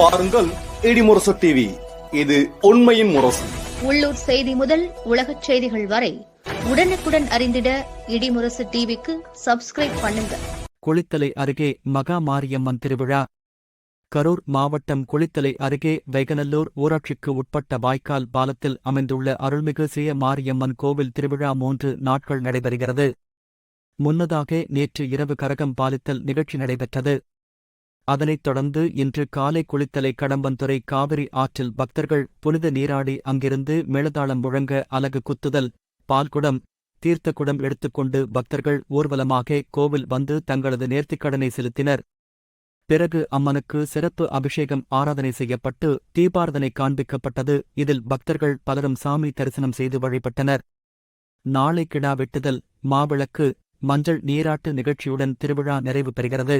பாருங்கள் இடிமுரசு டிவி இது உண்மையின் முரசு. உள்ளூர் செய்தி முதல் உலகச் செய்திகள் வரை உடனுக்குடன் அறிந்திட இடிமுரசு டிவிக்கு சப்ஸ்கிரைப் பண்ணுங்க. குளித்தலை அருகே மகா மாரியம்மன் திருவிழா. கரூர் மாவட்டம் குளித்தலை அருகே வைகநல்லூர் ஊராட்சிக்கு உட்பட்ட வாய்க்கால் பாலத்தில் அமைந்துள்ள அருள்மிகு சிய மாரியம்மன் கோவில் திருவிழா மூன்று நாட்கள் நடைபெறுகிறது. முன்னதாக நேற்று இரவு கரகம் பாலித்தல் நிகழ்ச்சி நடைபெற்றது. அதனைத் தொடர்ந்து இன்று காலை குளித்தலை கடம்பந்துறை காவிரி ஆற்றில் பக்தர்கள் புனித நீராடி அங்கிருந்து மேளதாளம் முழங்க அலகு குத்துதல் பால்குடம் தீர்த்தக்குடம் எடுத்துக்கொண்டு பக்தர்கள் ஊர்வலமாக கோவில் வந்து தங்களது நேர்த்திக்கடனை செலுத்தினர். பிறகு அம்மனுக்கு சிறப்பு அபிஷேகம் ஆராதனை செய்யப்பட்டு தீபாரதனை காண்பிக்கப்பட்டது. இதில் பக்தர்கள் பலரும் சாமி தரிசனம் செய்து வழிபட்டனர். நாளை கிடா வெட்டுதல் மாவிளக்கு மஞ்சள் நீராட்டு நிகழ்ச்சியுடன் திருவிழா நிறைவு பெறுகிறது.